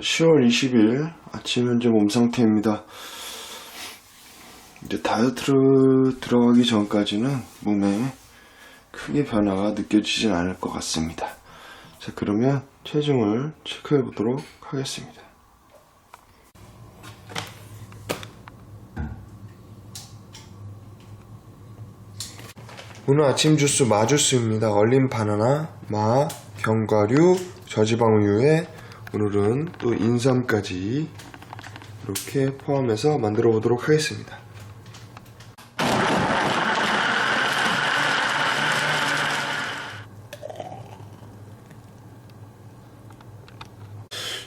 10월 20일 아침 현재 몸 상태입니다. 이제 다이어트를 들어가기 전까지는 몸에 크게 변화가 느껴지진 않을 것 같습니다. 자, 그러면 체중을 체크해 보도록 하겠습니다. 오늘 아침 주스 마주스입니다. 얼린 바나나, 마, 견과류, 저지방 우유에 오늘은 또 인삼까지 이렇게 포함해서 만들어 보도록 하겠습니다.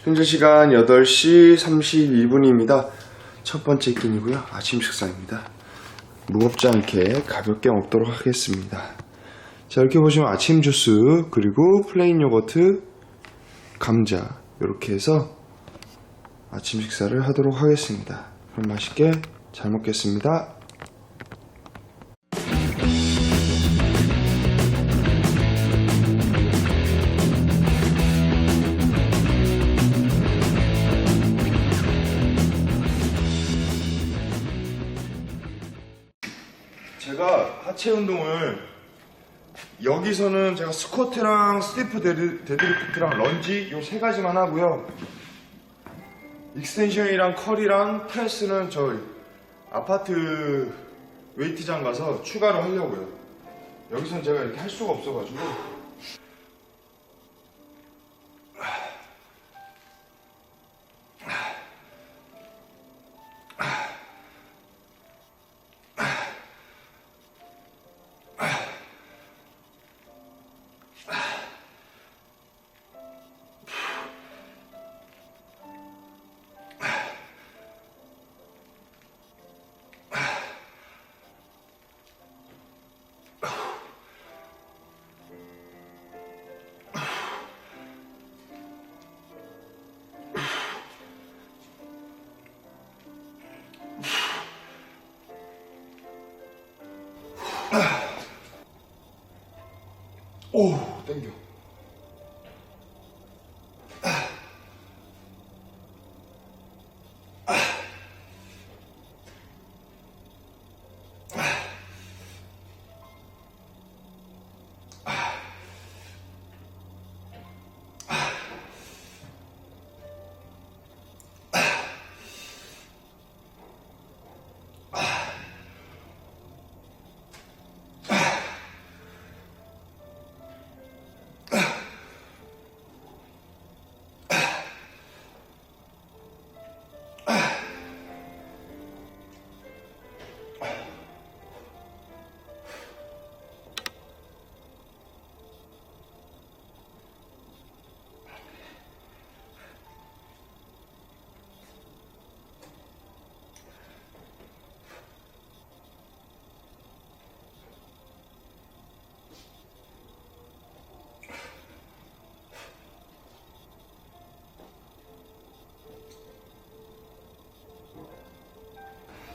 현재 시간 8시 32분입니다. 첫 번째 끼니고요. 아침 식사입니다. 무겁지 않게 가볍게 먹도록 하겠습니다. 자, 이렇게 보시면 아침 주스, 그리고 플레인 요거트, 감자, 이렇게 해서 아침 식사를 하도록 하겠습니다. 그럼 맛있게 잘 먹겠습니다. 제가 하체 운동을 여기서는 제가 스쿼트랑 스티프 데드, 데드리프트랑 런지 요 세 가지만 하고요. 익스텐션이랑 컬이랑 프레스는 저 아파트 웨이트장 가서 추가로 하려고요. 여기서는 제가 이렇게 할 수가 없어가지고. 오, 땡겨.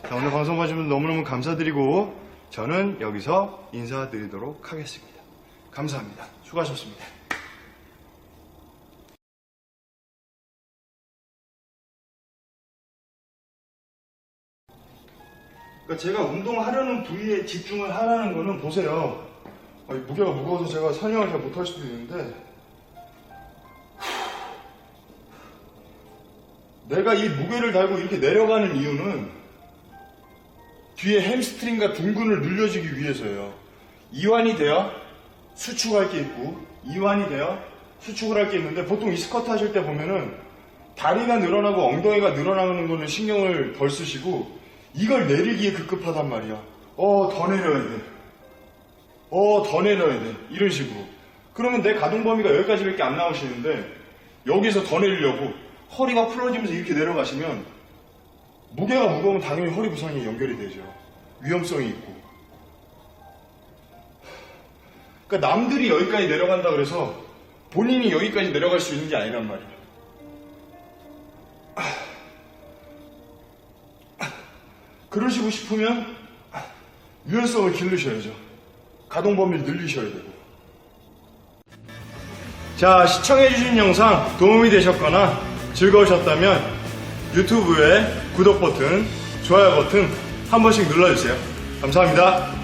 자, 오늘 방송 봐주면 너무너무 감사드리고 저는 여기서 인사드리도록 하겠습니다. 감사합니다. 수고하셨습니다. 그러니까 제가 운동하려는 부위에 집중을 하라는 거는 보세요. 아, 이 무게가 무거워서 제가 설명을 잘 못할 수도 있는데 내가 이 무게를 달고 이렇게 내려가는 이유는 뒤에 햄스트링과 둥근을 늘려주기 위해서예요. 이완이 돼야 수축할 게 있고 이완이 돼야 수축을 할 게 있는데 보통 이 스쿼트 하실 때 보면은 다리가 늘어나고 엉덩이가 늘어나는 거는 신경을 덜 쓰시고 이걸 내리기에 급급하단 말이야. 어, 더 내려야 돼. 어, 더 내려야 돼. 이런 식으로. 그러면 내 가동 범위가 여기까지밖에 안 나오시는데 여기서 더 내리려고 허리가 풀어지면서 이렇게 내려가시면 무게가 무거우면 당연히 허리 부상이 연결이 되죠. 위험성이 있고. 그러니까 남들이 여기까지 내려간다 그래서 본인이 여기까지 내려갈 수 있는 게 아니란 말이에요. 그러시고 싶으면 유연성을 기르셔야죠. 가동 범위를 늘리셔야 되고. 자, 시청해주신 영상 도움이 되셨거나 즐거우셨다면 유튜브에 구독 버튼, 좋아요 버튼 한 번씩 눌러주세요. 감사합니다.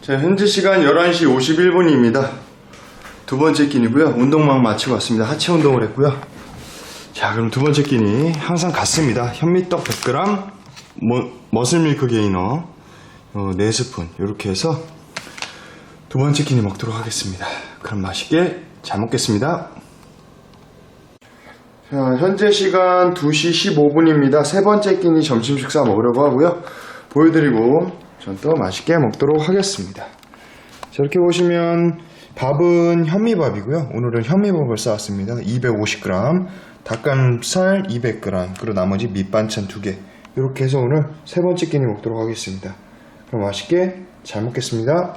자, 현재 시간 11시 51분입니다. 두 번째 끼니고요. 운동만 마치고 왔습니다. 하체 운동을 했고요. 자, 그럼 두 번째 끼니 항상 같습니다. 현미떡 100g, 머, 머슬밀크 게이너 어, 4스푼 이렇게 해서 두 번째 끼니 먹도록 하겠습니다. 그럼 맛있게 잘 먹겠습니다. 자, 현재 시간 2시 15분입니다. 세 번째 끼니 점심 식사 먹으려고 하고요. 보여드리고 전 또 맛있게 먹도록 하겠습니다. 자, 이렇게 보시면 밥은 현미밥이고요. 오늘은 현미밥을 쌓았습니다. 250g, 닭가슴살 200g, 그리고 나머지 밑반찬 2개. 이렇게 해서 오늘 세 번째 끼니 먹도록 하겠습니다. 그럼 맛있게 잘 먹겠습니다.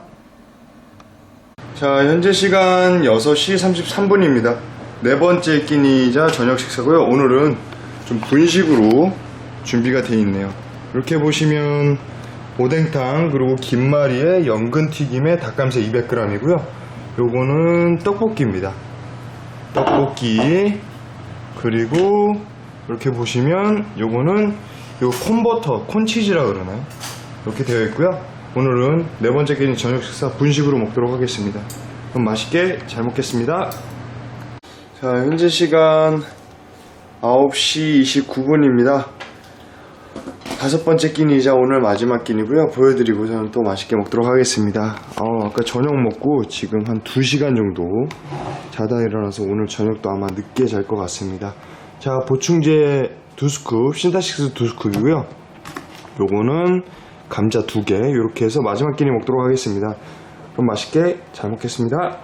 자, 현재 시간 6시 33분입니다. 네 번째 끼니이자 저녁 식사고요. 오늘은 좀 분식으로 준비가 되어 있네요. 이렇게 보시면 오뎅탕 그리고 김말이에 연근튀김에 닭감새 200g이고요. 요거는 떡볶이입니다. 떡볶이 그리고 이렇게 보시면 요거는 요 콘버터 콘치즈라 그러나요? 이렇게 되어 있고요. 오늘은 네 번째 끼니 저녁 식사 분식으로 먹도록 하겠습니다. 그럼 맛있게 잘 먹겠습니다. 자, 현재 시간 9시 29분입니다. 다섯 번째 끼니이자 오늘 마지막 끼니고요. 보여드리고 저는 또 맛있게 먹도록 하겠습니다. 어, 아까 저녁 먹고 지금 한 2시간 정도 자다 일어나서 오늘 저녁도 아마 늦게 잘 것 같습니다. 자, 보충제 두 스쿱, 신타식스 두 스쿱이고요. 요거는 감자 두 개, 이렇게 해서 마지막 끼니 먹도록 하겠습니다. 그럼 맛있게 잘 먹겠습니다.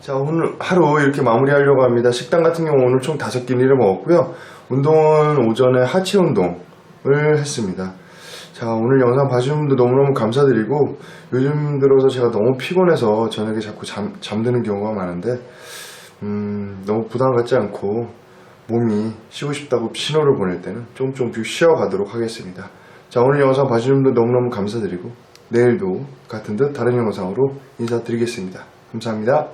자, 오늘 하루 이렇게 마무리하려고 합니다. 식단 같은 경우 오늘 총 다섯 끼니를 먹었고요. 운동은 오전에 하체 운동을 했습니다. 자, 오늘 영상 봐주신 분들 너무너무 감사드리고, 요즘 들어서 제가 너무 피곤해서 저녁에 자꾸 잠, 잠드는 경우가 많은데, 음, 너무 부담 갖지 않고, 몸이 쉬고 싶다고 신호를 보낼 때는 좀 조금씩 쉬어가도록 하겠습니다. 자, 오늘 영상 봐주신 분들 너무너무 감사드리고, 내일도 같은 듯 다른 영상으로 인사드리겠습니다. 감사합니다.